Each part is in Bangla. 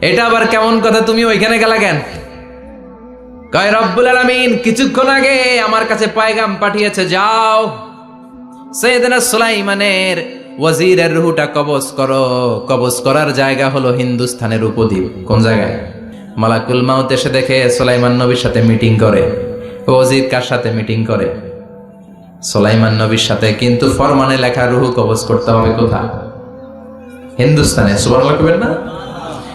এটা আবার কেমন কথা তুমি ওইখানে গেলা কেন? কয় রব্বুল আলামিন, কিছুক্ষণ আগে আমার কাছে পায়গাম পাঠিয়েছে, যাও। সৈয়দনা সুলাইমানের ওয়াজিরের রুহুটা কবজ করো। কবজ করার জায়গা হলো হিন্দুস্তানের উপদ্বীপ। কোন জায়গায়? মালাকুল মাউত এসে দেখে সুলাইমান নবীর সাথে মিটিং করে। ওয়াজির কার সাথে মিটিং করে? সুলাইমান নবীর সাথে, কিন্তু ফরমানে লেখা রুহু কবজ করতে হবে কোথা হিন্দুস্তানে সুবহানাল্লাহ না?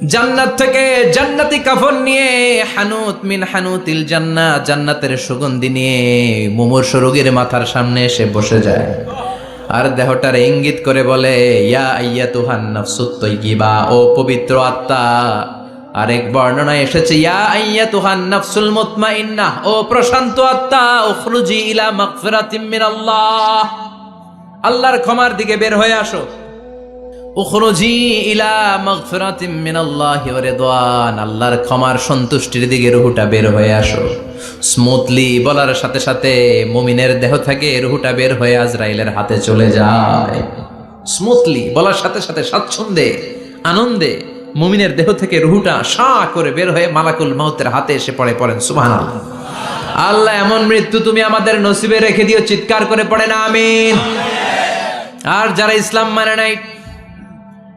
জান্নাত থেকে জান্নাতি কাফন নিয়ে হানুত মিন হানুতিল জান্নাত জান্নাতের সুগন্ধি নিয়ে মুমূর্ষ রোগীর মাথার সামনে এসে বসে যায়। আর দেহটার ইঙ্গিত করে বলে, ইয়া আইয়া তুহান নফসুত তৈগিবা ও পবিত্র আত্মা। আরেক বর্ণনায় এসেছে, ইয়া আইয়া তুহান নফসুল মুতমাইন্না, ও প্রশান্ত আত্মা ও উখরুজি ইলা মাগফিরাতিম মিনাল্লাহ। আল্লাহর ক্ষমার দিকে বের হয়ে আসো। উখরুজি ইলা মাগফিরাতিম মিনাল্লাহি ওয়া আল্লাহর ক্ষমার সন্তুষ্টির দিকে রুহুটা বের হয়ে আসো। স্মুথলি বলার সাথে সাথে মুমিনের দেহ থেকে রুহুটা বের হয়ে আজরাইলের হাতে চলে যায়। স্মুথলি বলার সাথে সাথে স্বাচ্ছন্দ্যে, আনন্দে মুমিনের দেহ থেকে রুহুটা সা করে বের হয়ে মালাকুল মাউতের হাতে এসে পড়ে পড়েন, সুবহানাল্লাহ। আল্লাহ, এমন মৃত্যু তুমি আমাদের নসিবে রেখে দিও, চিৎকার করে পড়ে না, আমিন। আর যারা ইসলাম মানে নাই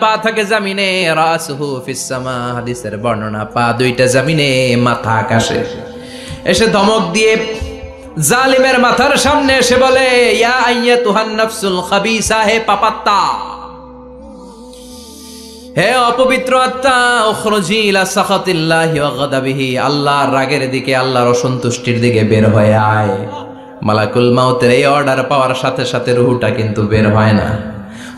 পা থাকে হাদিসের বর্ণনা, পা দুইটা মাথা আকাশে। এসে ধমক দিয়ে জালিমের মাথার সামনে বলে, ইয়া খাবিসা, হে পাপাত্তা! হে অপবিত্র আল্লাহর রাগের দিকে, আল্লাহর অসন্তুষ্টির দিকে বের হয়ে আয়। মালাকুল মাউতের এই অর্ডার পাওয়ার সাথে সাথে রুহুটা কিন্তু বের হয় না।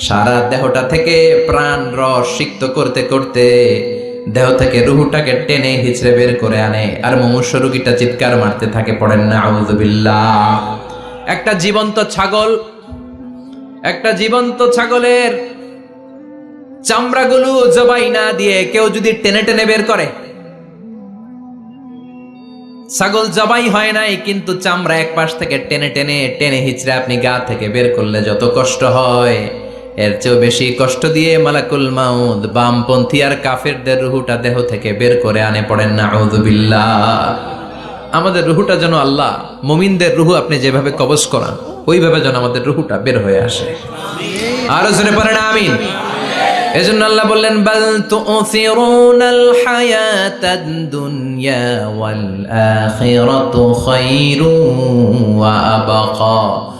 সারা দেহটা থেকে প্রাণ রস সিক্ত করতে করতে দেহ থেকে রুহুটাকে টেনে হিচড়ে বের করে আনে। আর মুমূর্ষ রুগীটা চিৎকার মারতে থাকে, পড়েন না আউযুবিল্লাহ একটা জীবন্ত ছাগল, একটা জীবন্ত ছাগলের চামড়াগুলো জবাই না দিয়ে কেউ যদি টেনে টেনে বের করে। ছাগল জবাই হয় নাই, কিন্তু চামড়া এক পাশ থেকে টেনে টেনে টেনে হিচড়ে আপনি গা থেকে বের করলে যত কষ্ট হয়। এর চেয়েও বেশি কষ্ট দিয়ে মালাকুল মাউদ বামপন্থী আর কাফেরদের রুহুটা দেহ থেকে বের করে আনে পড়েন না আমাদের রুহুটা যেন আল্লাহ, মুমিনদের রুহু আপনি যেভাবে কবজ করান, ওইভাবে যেন আমাদের রুহুটা বের হয়ে আসে। আরও জোরে পড়েন, আমিন। এজন্য আল্লাহ বললেন, বাল তুসিরুনাল হায়াতাদ দুনিয়া ওয়াল আখিরাতু খায়রুন ওয়া আবাকা।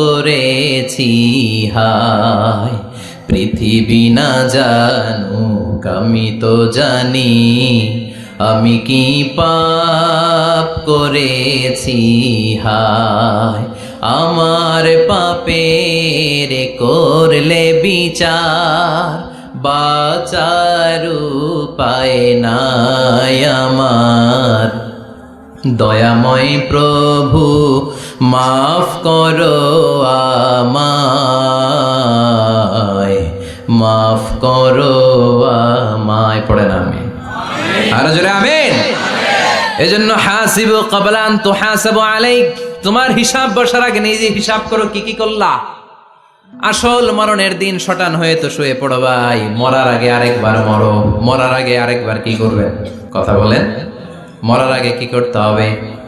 করেছি, হায়। পৃথিবী না জানুক, আমি তো জানি আমি কি পাপ করেছি, হায়। আমার পাপের করলে বিচার, বাচার উপায় নাই আমার। দয়াময় প্রভু মাফ করো আমায়, মাফ করো আমায়। পড়ে না আমি। আর জোরে আমেন। এজন্য হাসিবু কবলান তো হাসাবু আলাইক। তোমার হিসাব বসার আগে নিজে হিসাব করো কি কি করলা। আসল মরণের দিন শটান হয়ে তো শুয়ে পড়ো ভাই। মরার আগে আরেকবার মরো। মরার আগে আরেকবার কি করবে? কথা বলেন। মরার আগে কি করতে হবে?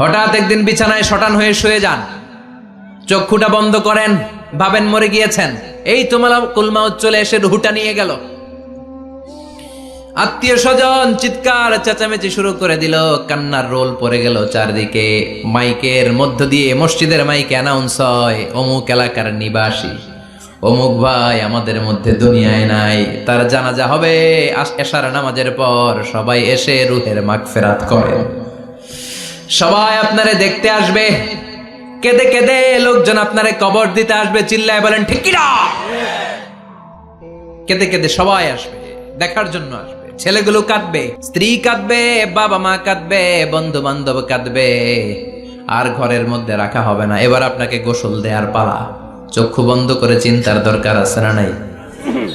হঠাৎ একদিন বিছানায় শটান হয়ে শুয়ে যান। চক্ষুটা বন্ধ করেন, ভাবেন মরে গিয়েছেন। এই তোমার কুলমাউত চলে এসে রুহুটা নিয়ে গেল। আত্মীয় স্বজন চিৎকার চেঁচামেচি শুরু করে দিল। কান্নার রোল পড়ে গেল চারদিকে। মাইকের মধ্য দিয়ে মসজিদের মাইকে অ্যানাউন্স হয়, অমুক এলাকার নিবাসী। অমুক ভাই আমাদের মধ্যে দুনিয়ায় নাই, তার জানাজা হবে এশার নামাজের পর। সবাই এসে রুহের মাগ ফেরাত করে সবাই আপনারে দেখতে আসবে। কেঁদে কেঁদে লোকজন আপনারে কবর দিতে আসবে, চিল্লায় বলেন, ঠিক কিনা? কেঁদে কেঁদে সবাই আসবে, দেখার জন্য আসবে। ছেলেগুলো কাঁদবে, স্ত্রী কাঁদবে, বাবা মা কাঁদবে বন্ধু বান্ধব কাঁদবে। আর ঘরের মধ্যে রাখা হবে না। এবার আপনাকে গোসল দেয়ার পালা। চক্ষু বন্ধ করে চিন্তার দরকার আছে না নাই?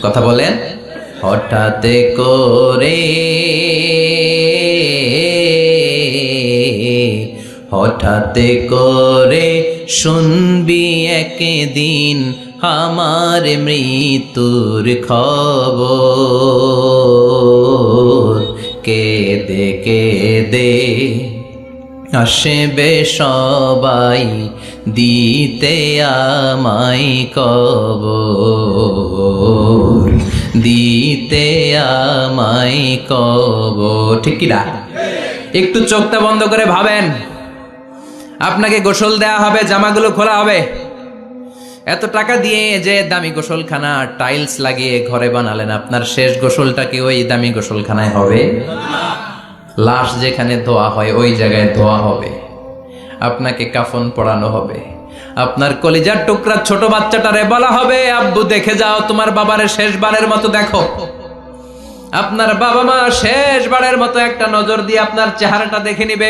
কথা বলেন? হঠাৎ করে হঠাৎ করে শুনবি একদিন আমার মৃত্যুর খবর। কেদে কেদে আসবে সবাই দিতে আমায় কবর। দিতে আমায় কবর। ঠিক কিনা একটু চোখটা বন্ধ করে ভাবেন। আপনাকে গোসল দেয়া হবে, জামাগুলো খোলা হবে। এত টাকা দিয়ে যে দামি গোসলখানা, টাইলস লাগিয়ে ঘরে বানালেন, আপনার শেষ গোসলটা কি ওই দামি গোসলখানায় হবে? লাশ যেখানে ধোয়া হয়, ওই জায়গায় ধোয়া হবে। আপনাকে কাফন পড়ানো হবে। আপনার কলিজার টুকরা ছোট বাচ্চাটারে বলা হবে, আব্বু, দেখে যাও, তোমার বাবারে শেষবারের মতো দেখো। আপনার বাবা মা শেষবারের মতো একটা নজর দিয়ে আপনার চেহারাটা দেখে নিবে।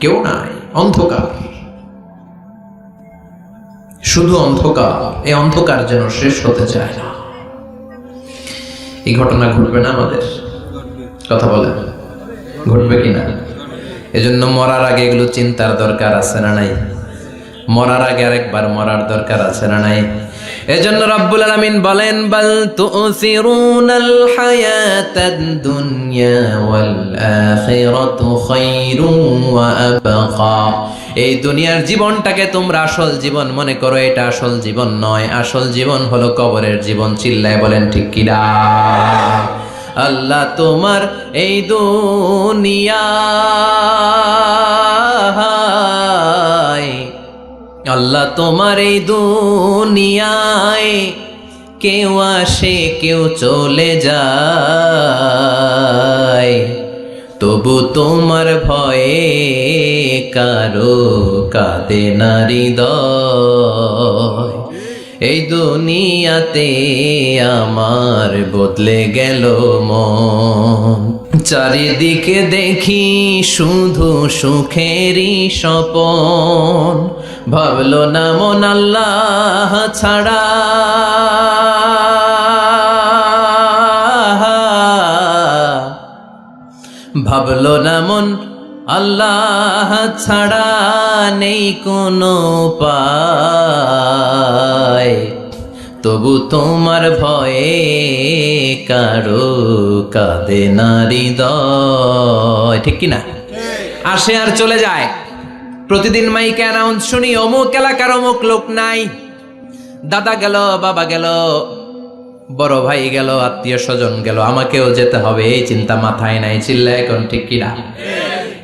কেউ নাই, অন্ধকার। শুধু অন্ধকার, এই অন্ধকার যেন শেষ হতে চায় না। এই ঘটনা ঘটবে না আমাদের? কথা বলে ঘটবে কিনা এজন্য মরার আগে এগুলো চিন্তার দরকার আছে না নাই? মরার আগে আরেকবার মরার দরকার আছে না নাই? এজন্য রব্বুল আলামিন বলেন, বাল তুসিরুনাল হায়াতাদ দুনিয়া এই দুনিয়ার জীবনটাকে তোমরা আসল জীবন মনে করো, এটা আসল জীবন নয়। আসল জীবন হলো কবরের জীবন, চিল্লায় বলেন ঠিক কিনা আল্লাহ তোমার এই দুনিয়ায় আল্লাহ তোমার এই দুনিয়ায় কেউ আসে, কেউ চলে যায়। তবু তোমার ভয়ে কারও কাঁদে নারী দয় এই দুনিয়াতে আমার বদলে গেল মন। চারিদিকে দেখি শুধু সুখেরই স্বপন। ভাবলো না মন আল্লাহ ছাড়া। ভাবলো না মন আল্লাহ ছাড়া নেই কোনো পায় তবু তোমার ভয়ে কারও কাঁদে নারী দয় ঠিক কিনা? আসে আর চলে যায়। প্রতিদিন মাইকে অ্যানাউন্স শুনি, অমুক এলাকার অমুক লোক নাই। দাদা গেল, বাবা গেল, বড় ভাই গেল, আত্মীয় স্বজন গেল, আমাকেও যেতে হবে, এই চিন্তা মাথায় নাই, চিল্লা এখন ঠিক কিনা?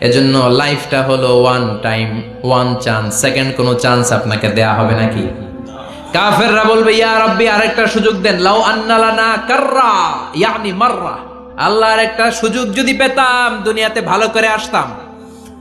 এজন্য লাইফটা হলো one time one chance second কোনো চান্স আপনাকে দেয়া হবে নাকি? কাফেররা বলবে, ইয়া রাব্বি, আরেকটা সুযোগ দেন। লাউ আন্নালানা কাররা, ইয়ানি মাররা। আল্লাহর একটা সুযোগ যদি পেতাম, দুনিয়াতে ভালো করে আসতাম।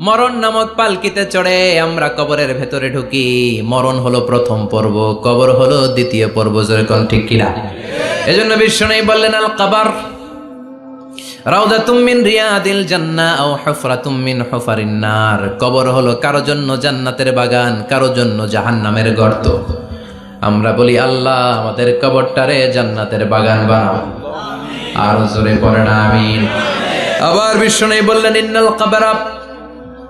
মরণ নামক পালকিতে চড়ে আমরা কবরের ভেতরে ঢুকি। মরণ হলো প্রথম পর্ব, কবর হলো দ্বিতীয় পর্ব যেরকম ঠিক কিনা? এজন্য বিশ্ব নেই বললেন, আল কাবার রাউদাতুম মিন রিয়াদিল জান্নাহ আও হুফরাতুম মিন হুফারিন নার। কবর হলো কারও জন্য জান্নাতের বাগান, কারও জন্য জাহান্নামের গর্ত। আমরা বলি, আল্লাহ, আমাদের কবরটারে জান্নাতের বাগান বানাও। আর জোরে পড়ে না, আমিন। আবার নেই বললেন, ইন্নাল কাবারা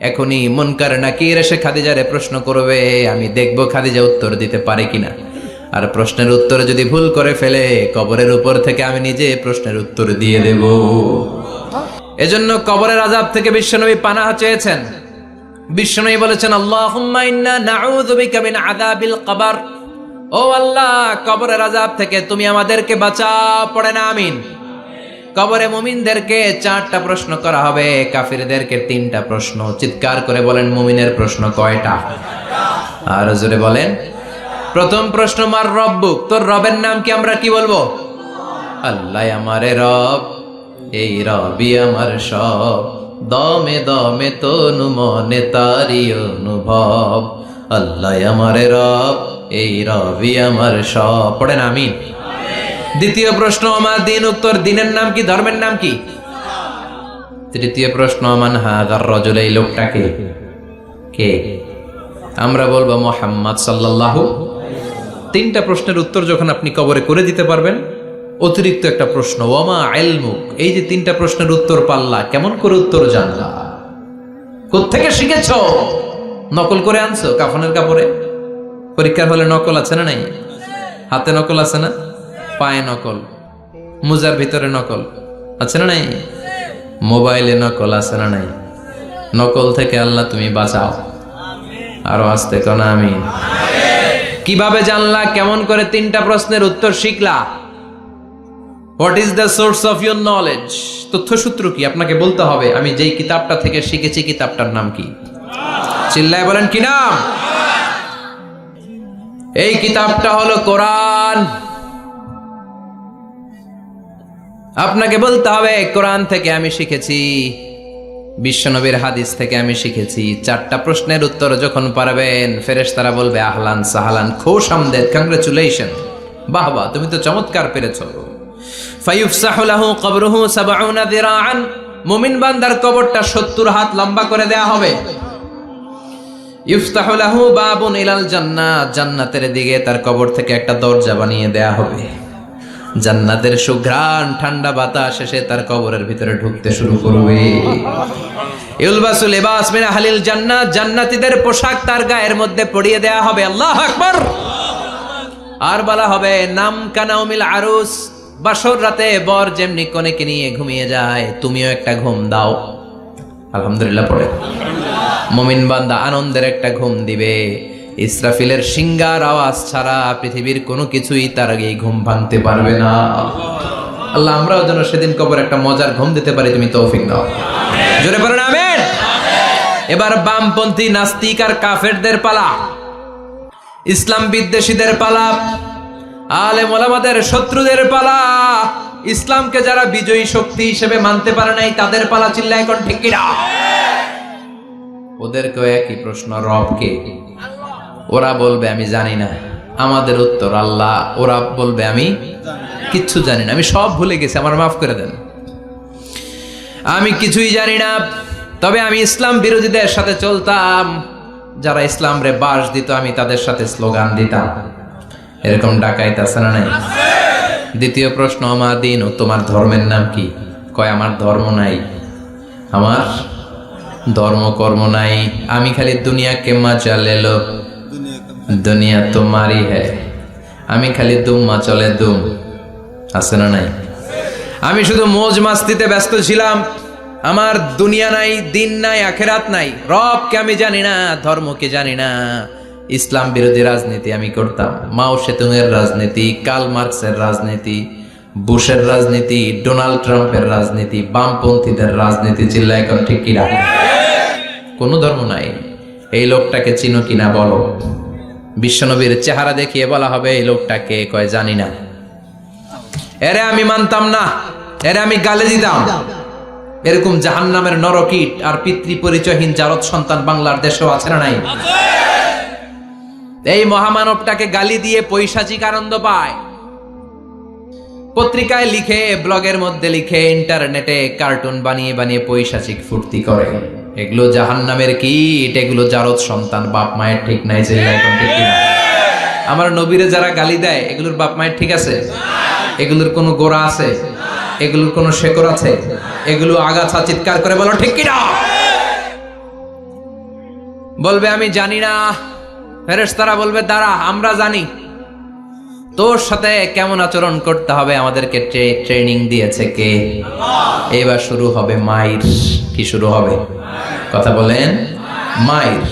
এখনই মনকার নাকির এসে খাদিজারে প্রশ্ন করবে, আমি দেখব খাদিজা উত্তর দিতে পারে কিনা। আর প্রশ্নের উত্তর যদি ভুল করে ফেলে, কবরের উপর থেকে আমি নিজে প্রশ্নের উত্তর দিয়ে দেব। এজন্য কবরের আজাব থেকে বিশ্বনবী পানাহ চেয়েছেন। বিশ্বনবী বলেছেন মিন আযাবিল কবর। ও আল্লাহ, কবরের আজাব থেকে তুমি আমাদেরকে বাঁচাও, পড়ে না, আমিন। কবরে মুমিনদেরকে চারটা প্রশ্ন করা হবে, কাফিরদেরকে তিনটা প্রশ্ন। চিৎকার করে বলেন, মুমিনের প্রশ্ন কয়টা? আর জোরে বলেন। প্রথম প্রশ্ন, মার রব্বুক? তোর রবের নাম কি আমরা কি বলব? আল্লাহ আমারে রব, এই রবি আমার সব। দমে দমে তনু মনে তারি অনুভব। আল্লাহ আমারে রব, এই রবি আমার সব। পড়েন, আমিন। দ্বিতীয় প্রশ্ন, আমার দিন উত্তর দিনের নাম কি, ধর্মের নাম কি? তৃতীয় প্রশ্ন আমান হাদার রজল এই লোকটাকে কে? আমরা বলব মোহাম্মদ সাল্লাল্লাহু। তিনটা প্রশ্নের উত্তর যখন আপনি কবরে করে দিতে পারবেন, অতিরিক্ত একটা প্রশ্ন ওমা আইলমুক এই যে তিনটা প্রশ্নের উত্তর পাল্লা, কেমন করে উত্তর জানলা? কোত্থেকে শিখেছ? নকল করে আনছো কাফনের কাপড়ে? পরীক্ষার হলে নকল আছে না নাই? হাতে নকল আছে না? পায়ে নকল, মুজার ভিতরে নকল, আছে না নাই? মোবাইলে নকল আছে না নাই? নকল থেকে আল্লাহ তুমি বাঁচাও। আরও আসতে কোন আমি কীভাবে জানলা, কেমন করে তিনটা প্রশ্নের উত্তর শিখলা? What is the source of your knowledge তথ্যসূত্র কি? আপনাকে বলতে হবে, আমি যেই কিতাবটা থেকে শিখেছি, কিতাবটার নাম কি? চিল্লায় বলেন কি নাম? এই কিতাবটা হলো কোরআন। আপনাকে বলতে হবে, কোরআন থেকে আমি শিখেছি, বিশ্বনবীর হাদিস থেকে আমি শিখেছি। চারটা প্রশ্নের উত্তর যখন পারবেন, ফেরেশতারা বলবে, আহলান সাহালান, খোশ আমদেদ কংগ্রেচুলেশন বাহ বাহ, তুমি তো চমৎকার পেরেছ। ফায়ুফসাহু লাহু কবরুহু সাবউনা দিরাআন, মুমিন বান্দার কবরটা 70 হাত লম্বা করে দেয়া হবে। ইফতাহু লাহু বাবুন ইলাল জান্নাত, জান্নাতের দিকে তার কবর থেকে একটা দরজা বানিয়ে দেয়া হবে। জান্নাতের সুঘ্রাণ ঠান্ডা বাতাস এসে তার কবরের ভিতরে ঢুকতে শুরু করবে। জান্নাত, জান্নাতীদের পোশাক তার মধ্যে পরিয়ে দেয়া হবে। আল্লাহু আর বলা হবে, নাম আরুস, বাসর রাতে বর যেমনি কনেকে নিয়ে ঘুমিয়ে যায়, তুমিও একটা ঘুম দাও। আলহামদুলিল্লাহ মমিন বান্দা আনন্দের একটা ঘুম দিবে। ইসরাফিলের সিঙ্গার আওয়াজ ছাড়া পৃথিবীর কোনো কিছুই তার আগে ঘুম ভাঙতে পারবে না। আল্লাহ, আমরাও যেন সেদিন কবর একটা মজার ঘুম দিতে পারি, তুমি তৌফিক দাও। জোরে পড়েন আমেন। এবার বামপন্থী নাস্তিক আর কাফেরদের পালা। ইসলাম বিদ্বেষীদের পালা। আলে মোলামাদের শত্রুদের পালা। ইসলামকে যারা বিজয়ী শক্তি হিসেবে মানতে পারে নাই, তাদের পালা চিল্লা এখন ঠিকিরা ওদেরকেও একই প্রশ্ন রব কে ওরা বলবে, আমি জানি না। আমাদের উত্তর, আল্লাহ, ওরা বলবে, আমি কিচ্ছু জানি না। আমি সব ভুলে গেছি, আমার মাফ করে দেন। আমি কিছুই জানি না, তবে আমি ইসলাম বিরোধীদের সাথে চলতাম। যারা ইসলাম রে বাস দিত, আমি তাদের সাথে স্লোগান দিতাম। এরকম ডাকাইত আছে না নাই? দ্বিতীয় প্রশ্ন আমার দিন তোমার ধর্মের নাম কি? কয়, আমার ধর্ম নাই। আমার ধর্ম কর্ম নাই। আমি খালি দুনিয়া কে মজা লেলো দুনিয়া তোমারই হ্যায় আমি খালি দুম্মা চলে দুম। আছে না নাই? আমি শুধু মোজ মাস্তিতে ব্যস্ত ছিলাম। আমার দুনিয়া নাই, দিন নাই, আখেরাত নাই। রবকে আমি জানি না, ধর্মকে জানি না। ইসলাম বিরোধী রাজনীতি আমি করতাম। মাও সেতুংয়ের রাজনীতি কাল মার্কসের রাজনীতি, বুশের রাজনীতি, ডোনাল্ড ট্রাম্পের রাজনীতি, বামপন্থীদের রাজনীতি চিল্লা এখন ঠিক কিনা? কোনো ধর্ম নাই। এই লোকটাকে চিনো কিনা বলো? বিশ্বনবীর চেহারা দেখিয়ে বলা হবে, এই লোকটাকে কয়, জানি না। এরে আমি মানতাম না। এরে আমি গালে দিতাম। এরকম জাহান্নামের নরকীট আর পিতৃ পরিচয়হীন জারদ সন্তান বাংলার দেশেও আছে না নাই? এই মহামানবটাকে গালি দিয়ে পৈশাচিক আনন্দ পায়। পত্রিকায় লিখে, ব্লগের মধ্যে লিখে, ইন্টারনেটে কার্টুন বানিয়ে বানিয়ে পৈশাচিক ফুর্তি করে। এগুলো জাহান জাহান্নামের কীট, এগুলো জারদ সন্তান, বাপ মায়ের ঠিক নাই যে? আমার নবীরে যারা গালি দেয়, এগুলোর বাপ মায়ের ঠিক আছে? এগুলোর কোনো গোড়া আছে? এগুলোর কোনো শেকড় আছে? এগুলো আগাছা চিৎকার করে বলো, ঠিক কিনা? বলবে, আমি জানি না। ফেরেশতারা বলবে, দাঁড়া, আমরা জানি। তোর সাথে কেমন আচরণ করতে হবে আমাদেরকে ট্রেনিং দিয়েছে কে? এবার শুরু হবে মাইর। কি শুরু হবে? কথা বলেন, মাইর।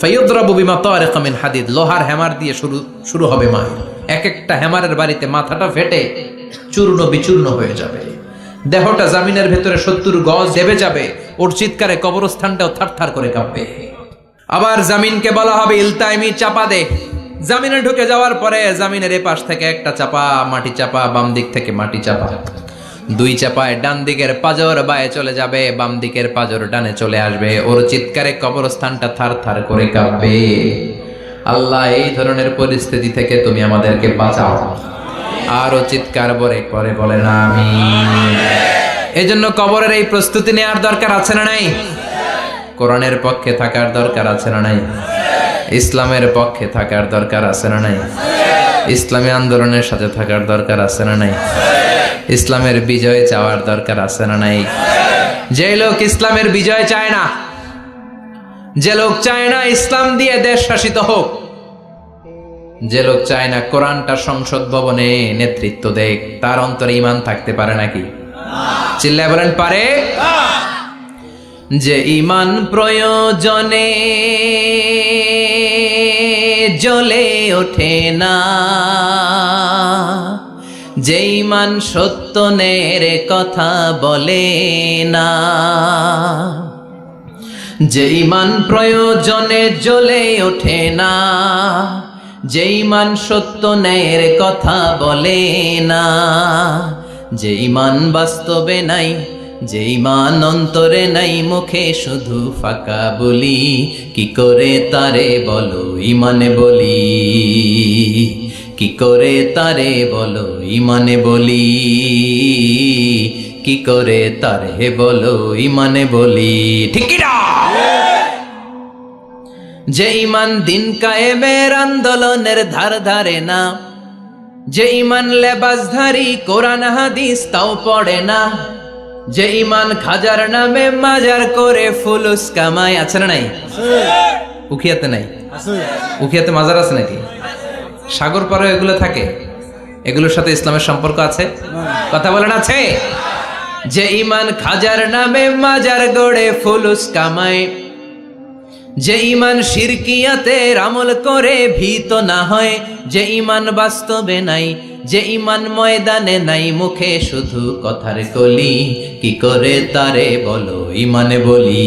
ফাইয়ুদ্রাবু বিমা তারিকা মিন হাদিদ। লোহার হ্যামার দিয়ে শুরু শুরু হবে মাইর। এক একটা হ্যামারের বাড়িতে মাথাটা ফেটে চূর্ণ বিচূর্ণ হয়ে যাবে। দেহটা জামিনের ভেতরে সত্তর গজ দেবে যাবে। ওর চিৎকারে কবরস্থানটাও থারথার করে কাঁপবে। আবার জামিনকে বলা হবে ইলতাইমি চাপা দে। জামিনে ঢুকে যাওয়ার পরে জামিনের এ পাশ থেকে একটা চাপা, মাটি চাপা, বাম দিক থেকে মাটি চাপা। দুই চাপায় ডান দিকের পাজর বায়ে চলে যাবে, বাম দিকের পাজর ডানে চলে আসবে। ওর চিৎকারে কবরস্থানটা থার থার করে কাঁপবে। আল্লাহ, এই ধরনের পরিস্থিতি থেকে তুমি আমাদেরকে বাঁচাও। আরও চিৎকার বরে করে বলে না আমি এই জন্য কবরের এই প্রস্তুতি নেওয়ার দরকার আছে না নাই? কোরআনের পক্ষে থাকার দরকার আছে না নাই? ইসলামের পক্ষে থাকার দরকার আছে না নাই? ইসলামী আন্দোলনের সাথে থাকার দরকার আছে না নাই? ইসলামের বিজয় চাওয়ার দরকার আছে না নাই? যে লোক ইসলামের বিজয় চায় না, যে লোক চায় না ইসলাম দিয়ে দেশ শাসিত হোক, যে লোক চায় না কোরআনটা সংসদ ভবনে নেতৃত্ব দেখ তার অন্তরে ইমান থাকতে পারে নাকি? চিল্লায় বলেন, পারে। যে ইমান প্রয়োজনে জ্বলে ওঠে না। যে ইমান সত্যনের কথা বলে না। যে ইমান প্রয়োজনে জ্বলে ওঠে না। যে ইমান সত্য ন্যায়ের কথা বলে না। যে ইমান বাস্তবে নাই যে ইমান অন্তরে নাই মুখে শুধু ফাঁকা বলি, কি করে তারে বলো ইমানে বলি? কি করে তারে বলো ইমানে বলি? কি করে তারে বলো ইমানে বলি? ঠিক যে ইমান দিন কায়েমের আন্দোলনের ধার ধারে না যে ইমান লেবাসধারী কোরআন হাদিস তাও পড়ে না যে ইমান খাজার নামে মাজার করে ফুলুস কামাই আছে না নাই? উখিয়াতে নাই? উখিয়াতে মাজার আছে নাকি? সাগর পারে এগুলো থাকে? এগুলোর সাথে ইসলামের সম্পর্ক আছে? কথা বলেন, আছে? যে ইমান খাজার নামে মাজার গড়ে ফুলুস কামায় যে ইমান শিরকিয়াতে আমল করে ভীত না হয়, যে ইমান বাস্তবে নাই, যে ইমান ময়দানে নাই, মুখে শুধু কথার কলি, কি করে তারে বলো ইমানে বলি?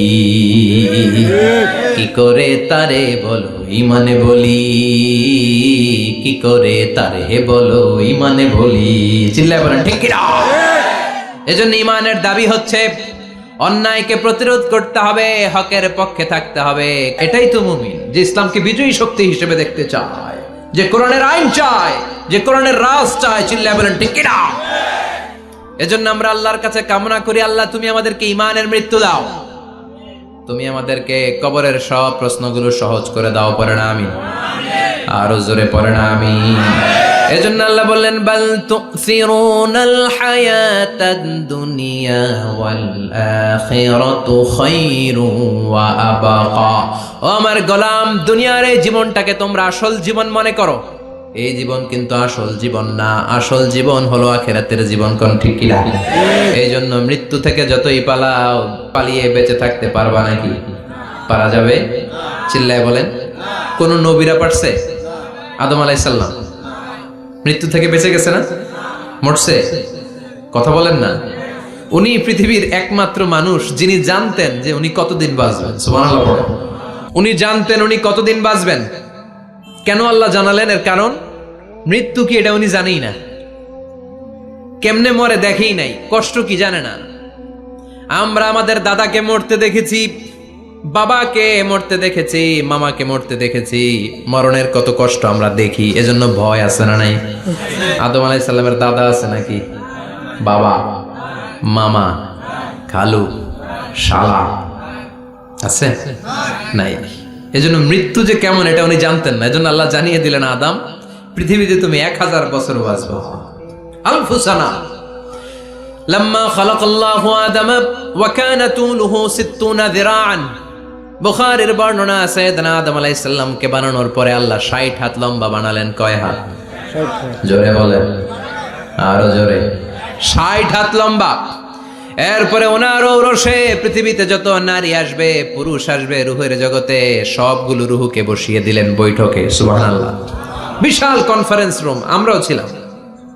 কি করে তারে বলো ইমানে বলি? কি করে তারে বলো ইমানে বলি? চিল্লায় বলেন, ঠিক এজন্য ইমানের দাবি হচ্ছে অন্যায়কে প্রতিরোধ করতে হবে, হকের পক্ষে থাকতে হবে। এটাই তো মুমিন, যে ইসলামকে বিজয়ী শক্তি হিসেবে দেখতে চায়, যে কোরআনের আইন চায়, যে কোরআনের রাজ চায়, চিল্লা বলেন, ঠিক কিনা? এজন্য আমরা আল্লাহর কাছে কামনা করি, আল্লাহ, তুমি আমাদেরকে ইমানের মৃত্যু দাও। তুমি আমাদেরকে কবরের সব প্রশ্নগুলো সহজ করে দাও পরে না আমি আরও জোরে পড়ে না আমি এজন্য আল্লাহ বললেন, বাল তুসিরুনাল হায়াতাদ ও আমার গোলাম, দুনিয়ার এই জীবনটাকে তোমরা আসল জীবন মনে করো। এই জীবন কিন্তু আসল জীবন না, আসল জীবন হলো আখেরাতের জীবন, কোন ঠিক কিনা? এই জন্য মৃত্যু থেকে যতই পালাও, পালিয়ে বেঁচে থাকতে পারবা নাকি? পারা যাবে? চিল্লায় বলেন, কোন নবীরা পারছে? আদম আলাইসাল্লাম মৃত্যু থেকে বেঁচে গেছে না? মরছে? কথা বলেন না। উনি পৃথিবীর একমাত্র মানুষ যিনি জানতেন যে উনি কতদিন বাঁচবেন। উনি জানতেন উনি কতদিন বাঁচবেন। কেন আল্লাহ জানালেন? এর কারণ, মৃত্যু কি এটা উনি জানেই না। কেমনে মরে দেখেই নাই, কষ্ট কি জানে না। আমরা আমাদের দাদাকে মরতে দেখেছি বাবাকে মরতে দেখেছি মামাকে মরতে দেখেছি মরণের কত কষ্ট আমরা দেখি এজন্য ভয় আছে না নাই আদম আলাইসাল্লামের দাদা আছে নাকি বাবা মামা খালু শালা আছে নাই এজন্য মৃত্যু যে কেমন এটা উনি জানতেন না এজন্য আল্লাহ জানিয়ে দিলেন আদাম পৃথিবীতে তুমি এক হাজার বছর বাঁচবো আলফুসানা لما خلق الله آدم وكان طوله ستون ذراعا বুখারীর বর্ণনা আছে আদম আলাইহিস সালামকে বানানোর পরে আল্লাহ 60 হাত লম্বা বানালেন। কয় হাত? জোরে বলেন আরও জোরে। 60 হাত লম্বা। এরপরে ওনার ঔরসে পৃথিবীতে যত নারী আসবে, পুরুষ আসবে, রুহের জগতে সবগুলো রুহুকে বসিয়ে দিলেন বৈঠকে। সুবহানাল্লাহ। বিশাল কনফারেন্স রুম আমরাও ছিলাম।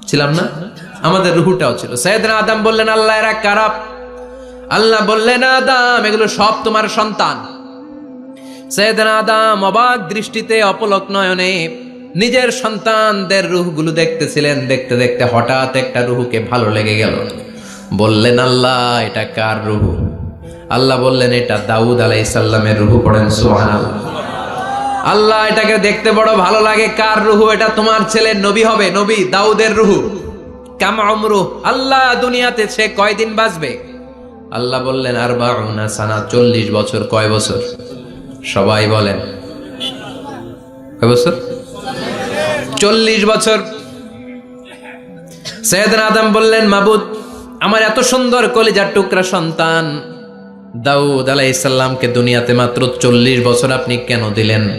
ছিলাম না? আমাদের রুহুটাও ছিল। সৈয়দনা আদম বললেন, আল্লাহ এরা কারাপ আল্লাহ বললেন, আদম, এগুলো সব তোমার সন্তান। সৈয়দনা আদম অবাক দৃষ্টিতে অপলক নয়নে নিজের সন্তানদের রুহগুলো দেখতেছিলেন, দেখতে দেখতে হঠাৎ একটা রুহুকে ভালো লেগে গেল। বললেন, আল্লাহ, এটা কার রুহু? আল্লাহ বললেন, এটা দাউদ আলাইসাল্লামের রুহু। পড়েন, সুবহানাল্লাহ। আল্লাহ, এটাকে দেখতে বড় ভালো লাগে, কার রুহু এটা? তোমার ছেলে নবী হবে, নবী দাউদের রুহু। কাম অমরু আল্লাহ দুনিয়াতে সে কয়দিন বাঁচবে? আল্লাহ বললেন আর বাউনা সানা, চল্লিশ বছর, কয় বছর? সবাই বলেন। বছর? চল্লিশ বছর। সৈয়দনা আদম বললেন, মাবুদ, আমার এত সুন্দর কলিজার টুকরা সন্তান। দাউদ আলাইসাল্লামকে দুনিয়াতে মাত্র চল্লিশ বছর আপনি কেন দিলেন?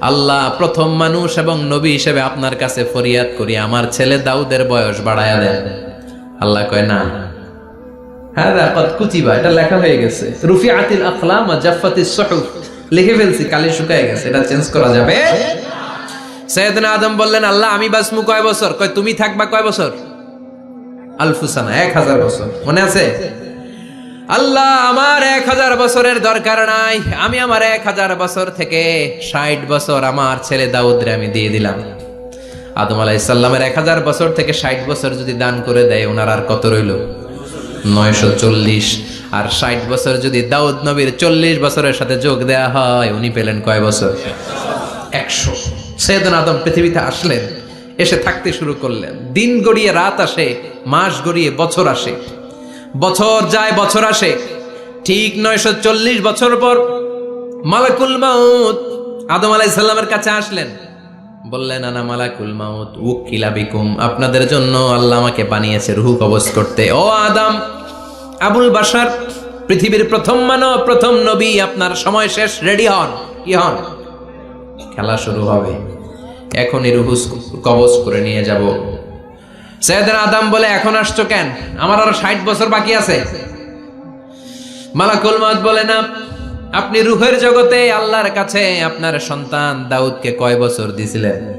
আল্লাহ প্রথম মানুষ এবং নবী হিসেবে আপনার কাছে ফরিয়াদ করি, আমার ছেলে দাউদের বয়স বাড়ায়া দেন। আল্লাহ কয়, না। হ্যাঁ কুচিবা এটা লেখা হয়ে গেছে। রুফি আতিল আখলাম জাফাতি সহুফ। লিখে ফেলছি, কালি শুকায় গেছে, এটা চেঞ্জ করা যাবে। সৈয়দনা আদম বললেন, আল্লাহ, আমি বাসমু কয় বছর? কয়, তুমি থাকবা কয় বছর? আলফুসানা, এক হাজার বছর। মনে আছে? আল্লাহ, আমার এক হাজার বছরের দরকার নাই। আমি আমার এক হাজার বছর থেকে ষাট বছর আমার ছেলে দাউদরে আমি দিয়ে দিলাম। আদম আলাহ ইসাল্লামের এক হাজার বছর থেকে ষাট বছর যদি দান করে দেয়, ওনার আর কত রইল? নয়শো চল্লিশ। আর ষাট বছর যদি দাউদ নবীর চল্লিশ বছরের সাথে যোগ দেয়া হয়, উনি পেলেন কয় বছর? একশো। সৈয়দন আদম পৃথিবীতে আসলেন, এসে থাকতে শুরু করলেন। দিন গড়িয়ে রাত আসে, মাস গড়িয়ে বছর আসে। বছর যায়, বছর আসে। ঠিক নয়শো চল্লিশ বছর পর মালাকুল মাউত আদম আলাই সাল্লামের কাছে আসলেন। বললেন, আনা মালাকুল মাউত, উকিলা বিকুম। আপনাদের জন্য আল্লাহ আমাকে বানিয়েছে রুহু কবজ করতে। ও আদম আবুল বাসার পৃথিবীর প্রথম মানব, প্রথম নবী, আপনার সময় শেষ, রেডি হন। কি হন? খেলা শুরু হবে। এখনই রুহু কবজ করে নিয়ে যাব। সৈয়দনা আদম বলে, এখন আসছো কেন? আমার আরও ষাট বছর বাকি আছে। মালাকুল মাত বলে, না, আপনি রুহের জগতে আল্লাহর কাছে আপনার সন্তান দাউদকে কয় বছর দিছিলেন?